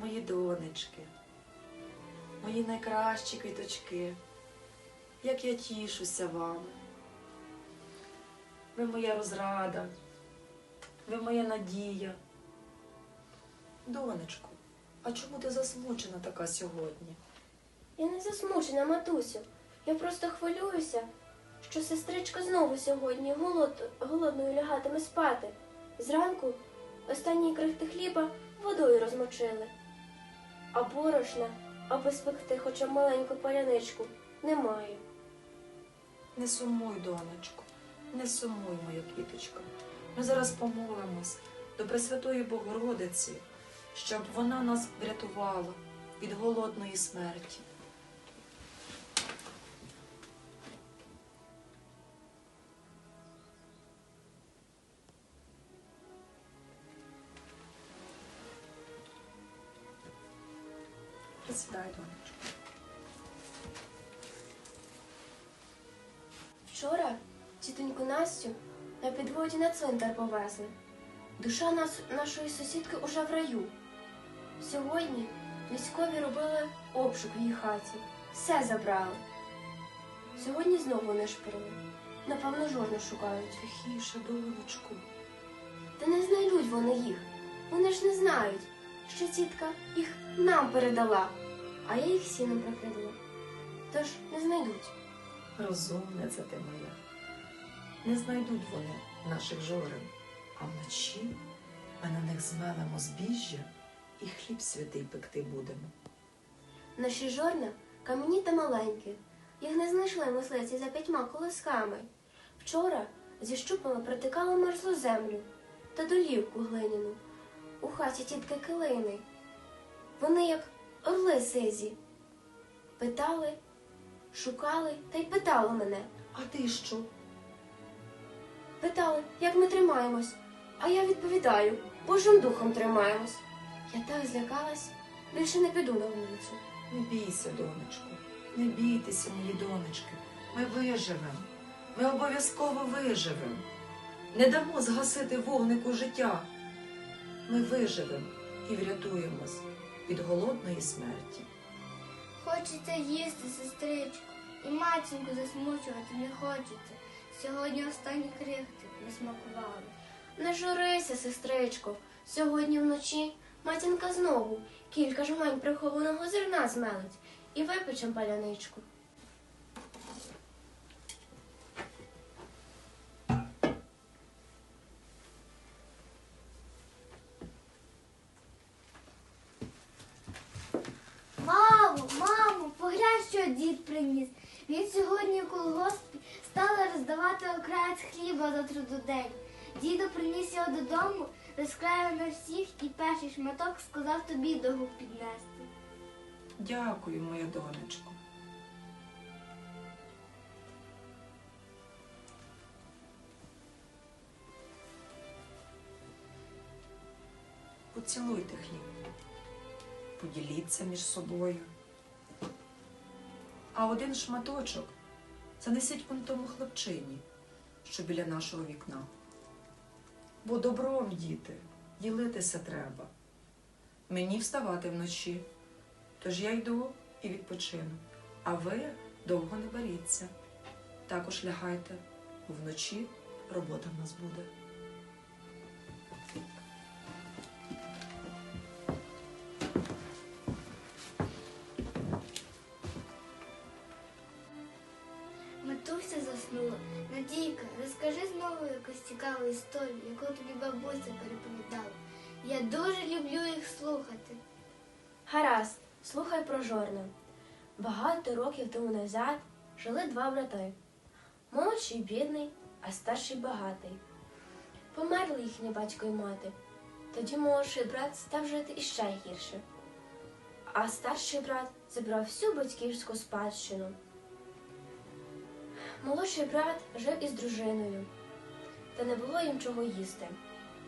мої донечки, мої найкращі квіточки, як я тішуся вами. Ви моя розрада, ви моя надія. Донечко, а чому ти засмучена така сьогодні? Я не засмучена, матусю. Я просто хвилююся, що сестричка знову сьогодні голод... голодною лягатиме спати. Зранку останні крихти хліба водою розмочили. А борошна, аби спекти хоча маленьку паляничку, немає. Не сумуй, донечко, не сумуй, моя квіточка. Ми зараз помолимось до Пресвятої Богородиці, щоб вона нас врятувала від голодної смерті. Присідай, донечко. Вчора тітоньку Настю на підводі на цвинтар повезли. Душа нас, нашої сусідки уже в раю. Сьогодні військові робили обшук в її хаті. Все забрали. Сьогодні знову не шпирили. Напевно, жорно шукають. Тихіше, донечку. Та не знайдуть вони їх. Вони ж не знають, що тітка їх нам передала, а я їх сіном прикрила. Тож не знайдуть. Розумниця ти моя. Не знайдуть вони наших жорен, а вночі ми на них змелемо збіжжя і хліб святий пекти будемо. Наші жорна кам'яні та маленькі. Їх не знайшли мисливці за п'ятьма колосками. Вчора зі щупами протикали мерзлу землю та долівку глиняну у хаті тітки Килини. Вони, як орли сизі, питали, шукали та й питали мене. А ти що? Питали, як ми тримаємось. А я відповідаю, Божим духом тримаємось. Я так злякалась, більше не піду на вулицю. Не бійся, донечко, не бійтеся, мої донечки. Ми виживемо. Ми обов'язково виживемо. Не дамо згасити вогнику життя. Ми виживемо і врятуємось від голодної смерті. Хочеться їсти, сестричку, і матінку засмучувати не хочеться. Сьогодні останні крихти не смакували. Не журися, сестричко. Сьогодні вночі матінка знову кілька жмень прихованого зерна змелить і випечем паляничку. Мамо, мамо, поглянь, що дід приніс. Він сьогодні в колгоспі стали роздавати окраєць хліба за трудодень. Дідо приніс його додому, розкраїв на всіх і перший шматок сказав тобі до піднести. Дякую, моя донечко. Поцілуйте хліб, поділіться між собою. А один шматочок занесіть вон тому хлопчині, що біля нашого вікна. Бо добром, діти, ділитися треба. Мені вставати вночі. Тож я йду і відпочину. А ви довго не беріться. Також лягайте, бо вночі робота в нас буде. Матуся заснула. Надійка, розкажи знову якусь цікаву історію, яку тобі бабуся переповідала. Я дуже люблю їх слухати. Гаразд, слухай про жорна. Багато років тому назад жили два брати. Молодший бідний, а старший багатий. Померли їхні батько і мати. Тоді молодший брат став жити іще гірше. А старший брат забрав всю батьківську спадщину. Молодший брат жив із дружиною, та не було їм чого їсти.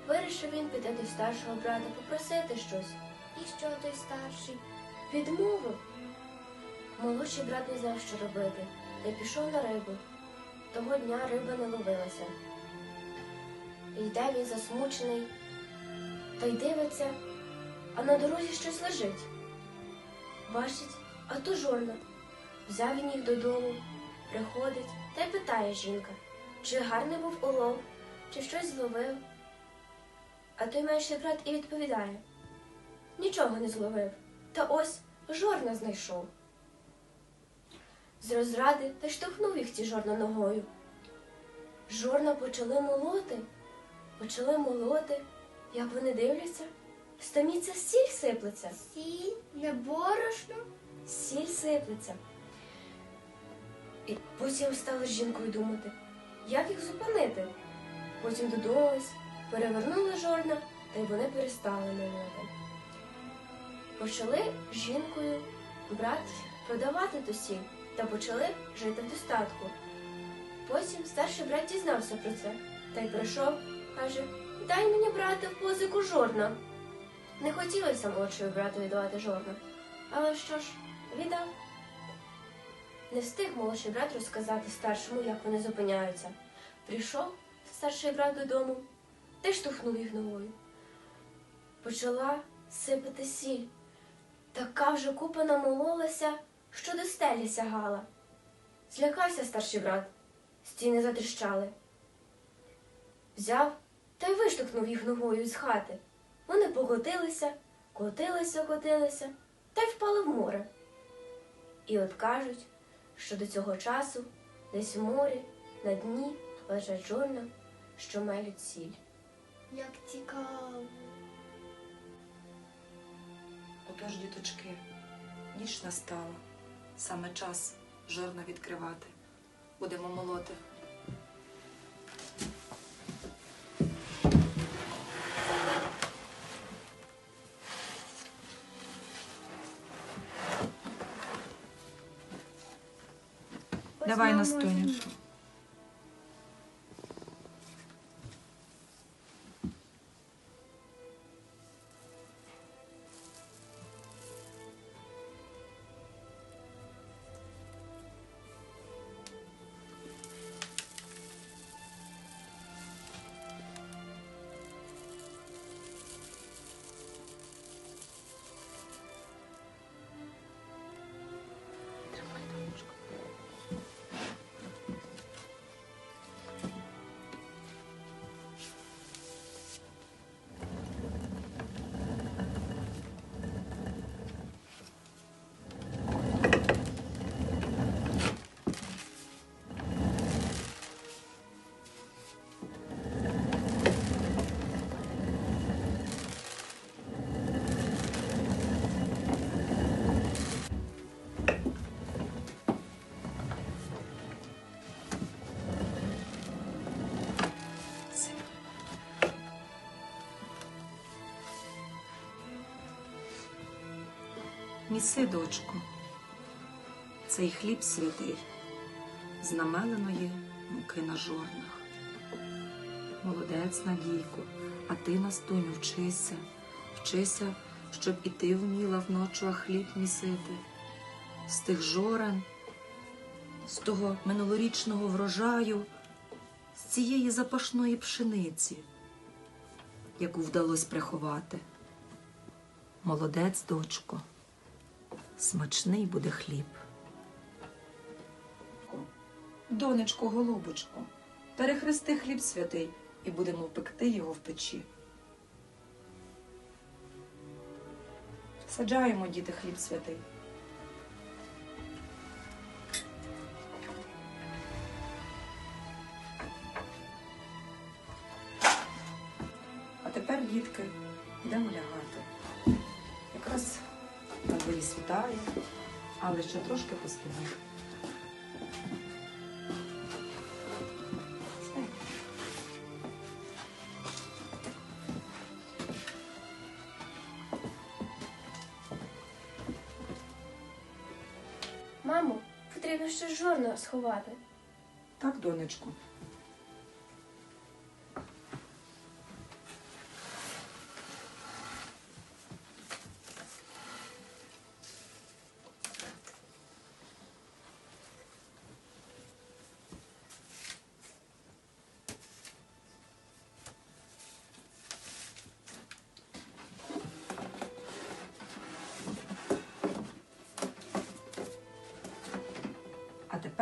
Вирішив він піти до старшого брата попросити щось. І що той старший? Відмовив. Молодший брат не знав, що робити, та й пішов на рибу. Того дня риба не ловилася. Йде він засмучений, та й дивиться, а на дорозі щось лежить. Бачить, а то жорна. Взяв він їх додому, приходить та й питає жінка, чи гарний був улов, чи щось зловив. А той менший брат і відповідає: Нічого не зловив, та ось жорна знайшов. З розради та штовхнув їх ті жорна ногою. Жорна почали молоти, почали молоти, як вони дивляться, стоміться сіль сиплеться. Сіль, не борошно. Сіль сиплеться. І потім стали з жінкою думати, як їх зупинити. Потім додумались, перевернули жорна, та й вони перестали молоти. Почали з жінкою брат продавати ту та почали жити в достатку. Потім старший брат дізнався про це та й прийшов, каже: Дай мені, брате, в позику жорна. Не хотілося молодшою братові давати жорна. Але що ж, віддав. Не встиг молодший брат розказати старшому, як вони зупиняються. Прийшов старший брат додому та штовхнув їх ногою. Почала сипати сіль. Така вже купа намололася, що до стелі сягала. Злякався старший брат, стіни затріщали. Взяв та й виштовхнув їх ногою з хати. Вони покотилися, котилися, котилися та й впали в море. І от кажуть, що до цього часу десь у морі на дні лежать жорна, що мелють сіль. Як цікаво. Отож, діточки, ніч настала. Саме час жорна відкривати. Будемо молоти. Давай на нам Міси, дочко, цей хліб святий, з намеленої муки на жорнах. Молодець, Надійко, а ти, Настуню, вчися, вчися, щоб і ти вміла в ночах хліб місити. З тих жорен, з того минулорічного врожаю, з цієї запашної пшениці, яку вдалося приховати. Молодець, дочко. Смачний буде хліб. Донечко, голубочко, перехрести хліб святий і будемо пекти його в печі. Саджаємо, діти, хліб святий. А тепер, дітки, йдемо лягати. Якраз дворі світає, але ще трошки поспимо. Мамо, потрібно ще жорна сховати. Так, донечку.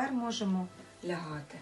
Тепер можемо лягати.